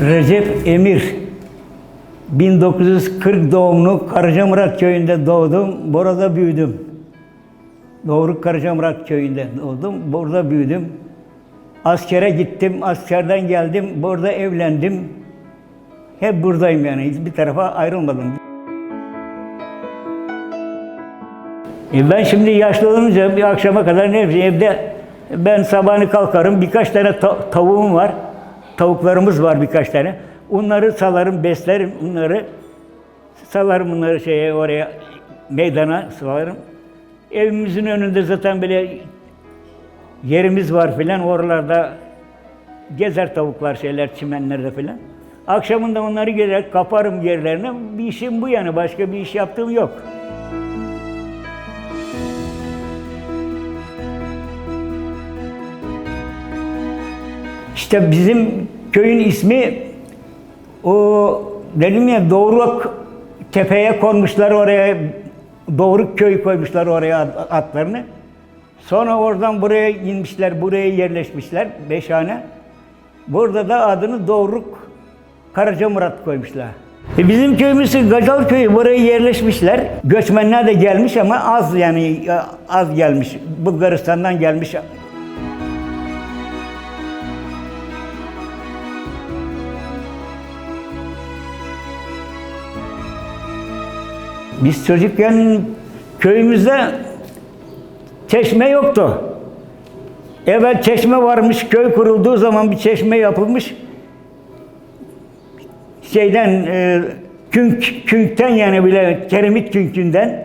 Recep Emir. 1940 doğumlu Karacamurat köyünde doğdum. Burada büyüdüm. Doğru Karacamurat köyünde doğdum. Burada büyüdüm. Askere gittim. Askerden geldim. Burada evlendim. Hep buradayım yani. Hiçbir tarafa ayrılmadım. E ben şimdi yaşlı olunca bir akşama kadar ne? Evde ben sabahını kalkarım. Birkaç tane ta- tavuğum var. Tavuklarımız var birkaç tane. Onları salarım, beslerim onları. Salarım bunları şeye oraya meydana salarım. Evimizin önünde zaten böyle yerimiz var filan. Oralarda gezer tavuklar şeyler çimenlerde filan. Akşamında onları gezer kaparım yerlerine. Bir işim bu yani. Başka bir iş yaptığım yok. İşte bizim köyün ismi o dedim ya Doğruluk tepeye konmuşlar oraya Doğruk köy koymuşlar oraya adlarını. Sonra oradan buraya inmişler, buraya yerleşmişler Beşhane. Burada da adını Doğruk Karacamurat koymuşlar. E bizim köyümüz Gacal köyü buraya yerleşmişler. Göçmenler de gelmiş ama az yani az gelmiş. Bulgaristan'dan gelmiş Biz çocukken köyümüzde çeşme yoktu. Evvel çeşme varmış, köy kurulduğu zaman bir çeşme yapılmış. Şeyden, e, künk, künkten yani bile keremit künkünden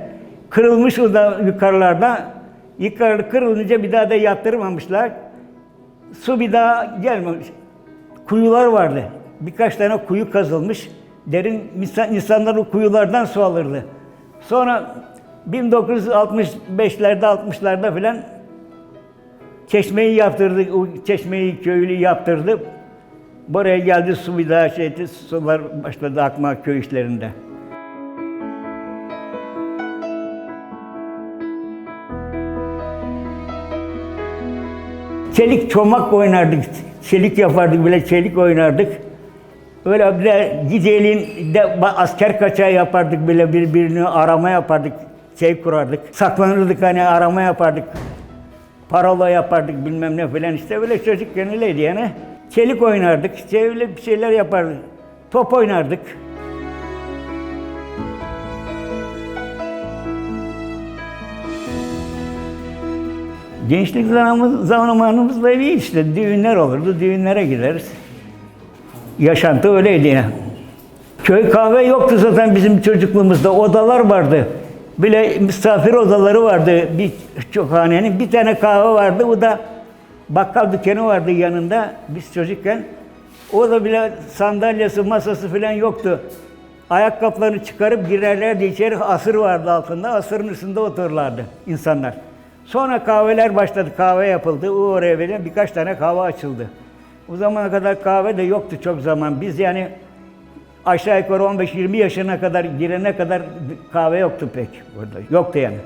kırılmış o da yukarılarda. Yukarı kırılınca bir daha da yaptırmamışlar. Su bir daha gelmemiş. Kuyular vardı. Birkaç tane kuyu kazılmış. Derin insan- insanlar o kuyulardan su alırdı. Sonra 1965'lerde 60'larda filan çeşmeyi yaptırdı. O çeşmeyi köylü yaptırdı. Buraya geldi su bir daha şeydi. Sular başladı akma köy işlerinde. Çelik çomak oynardık. Çelik yapardık bile çelik oynardık. Öyle bile geceliğin de asker kaçağı yapardık bile birbirini arama yapardık. Şey kurardık. Saklanırdık hani arama yapardık. Parola yapardık bilmem ne filan işte böyle çocukken öyleydi yani. Çelik oynardık. Öyle bir şeyler yapardık. Top oynardık. Gençlik zamanımız, zamanımızda iyi işte. Düğünler olurdu. Düğünlere gideriz. Yaşantı öyleydi yani. Köy kahve yoktu zaten bizim çocukluğumuzda. Odalar vardı. Bile misafir odaları vardı bir çok hanenin. Bir tane kahve vardı. O da bakkal dükkanı vardı yanında biz çocukken. O da bile sandalyesi, masası falan yoktu. Ayakkabılarını çıkarıp girerlerdi içeri. Asır vardı altında. Asırın üstünde otururlardı insanlar. Sonra kahveler başladı. Kahve yapıldı. O oraya verilen birkaç tane kahve açıldı. O zamana kadar kahve de yoktu çok zaman. Biz yani aşağı yukarı 15-20 yaşına kadar girene kadar kahve yoktu pek burada. Yoktu yani.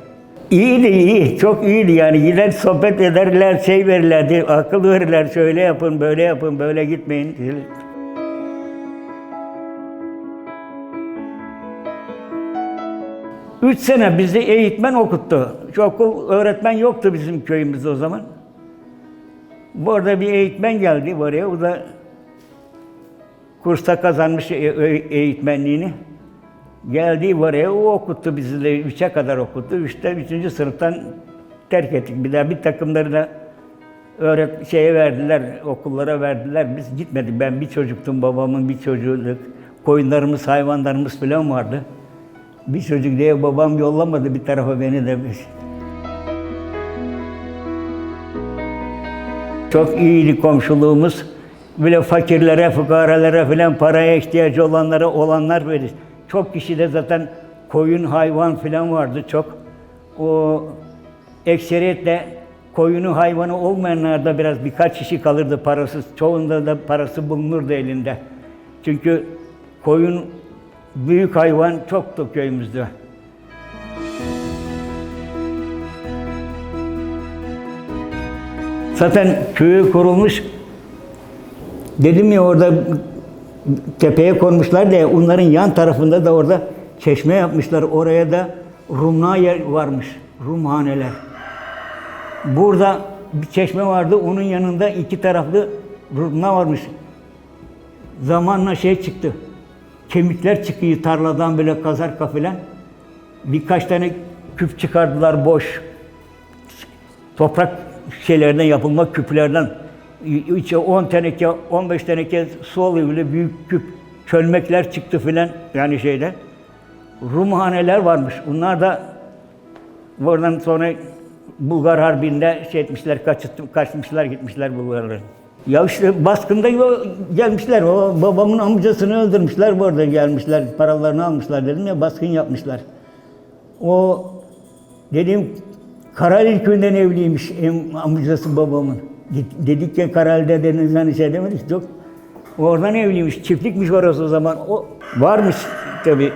İyiydi iyi, çok iyiydi yani. Gider sohbet ederler, şey verirlerdi, akıl verirler, şöyle yapın, böyle yapın, böyle gitmeyin. Üç sene bizi eğitmen okuttu. Okul öğretmen yoktu bizim köyümüzde o zaman. Bu arada bir eğitmen geldi buraya. O da kursta kazanmış e- e- eğitmenliğini. Geldi buraya, o okuttu bizi de üçe kadar okuttu. Üçte, üçüncü sınıftan terk ettik. Bir daha bir takımları da öğret şeye verdiler, okullara verdiler. Biz gitmedik. Ben bir çocuktum, babamın bir çocuğu. Koyunlarımız, hayvanlarımız falan vardı. Bir çocuk diye babam yollamadı bir tarafa beni de. Çok iyiydi komşuluğumuz. Böyle fakirlere, fukaralara falan paraya ihtiyacı olanlara olanlar böyle. Çok kişi de zaten koyun, hayvan falan vardı çok. O ekseriyetle koyunu, hayvanı olmayanlarda biraz birkaç kişi kalırdı parasız. Çoğunda da parası bulunurdu elinde. Çünkü koyun, büyük hayvan çoktu köyümüzde. Zaten köyü kurulmuş. Dedim ya orada tepeye konmuşlar diye onların yan tarafında da orada çeşme yapmışlar. Oraya da Rumna yer varmış. Rumhaneler. Burada bir çeşme vardı. Onun yanında iki taraflı Rumna varmış. Zamanla şey çıktı. Kemikler çıkıyor tarladan böyle kazar kafilen. Birkaç tane küp çıkardılar boş. Toprak şeylerden yapılma küplerden. İçe 10 teneke, 15 teneke su oluyor bile büyük küp. Çölmekler çıktı filan yani şeyden. Rumhaneler varmış. Bunlar da oradan sonra Bulgar Harbi'nde şey etmişler, kaçırt, kaçmışlar gitmişler Bulgarlar. Ya işte baskında gelmişler, o babamın amcasını öldürmüşler bu arada gelmişler, paralarını almışlar dedim ya, baskın yapmışlar. O dediğim Karalil köyünden evliymiş em, amcası babamın. Dedik ya Karal'de denizden şey demedik yok. Oradan evliymiş, çiftlikmiş orası o zaman. O varmış tabii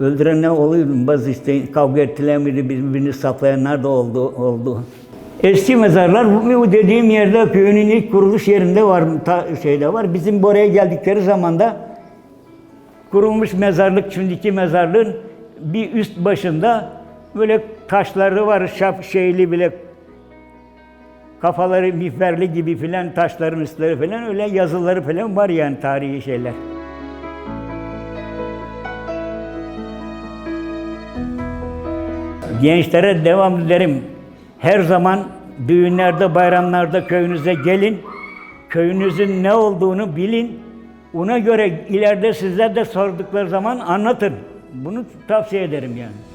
Öldürenler oluyor bazı işte kavga ettiler miydi birbirini saplayanlar da oldu oldu. Eski mezarlar bu dediğim yerde köyünün ilk kuruluş yerinde var ta, şeyde var. Bizim buraya geldikleri zaman da kurulmuş mezarlık şimdiki mezarlığın bir üst başında böyle taşları var şap şeyli bile kafaları miğferli gibi filan taşların üstleri filan öyle yazıları filan var yani tarihi şeyler. Gençlere devam ederim. Her zaman düğünlerde, bayramlarda köyünüze gelin. Köyünüzün ne olduğunu bilin. Ona göre ileride sizler de sordukları zaman anlatın. Bunu tavsiye ederim yani.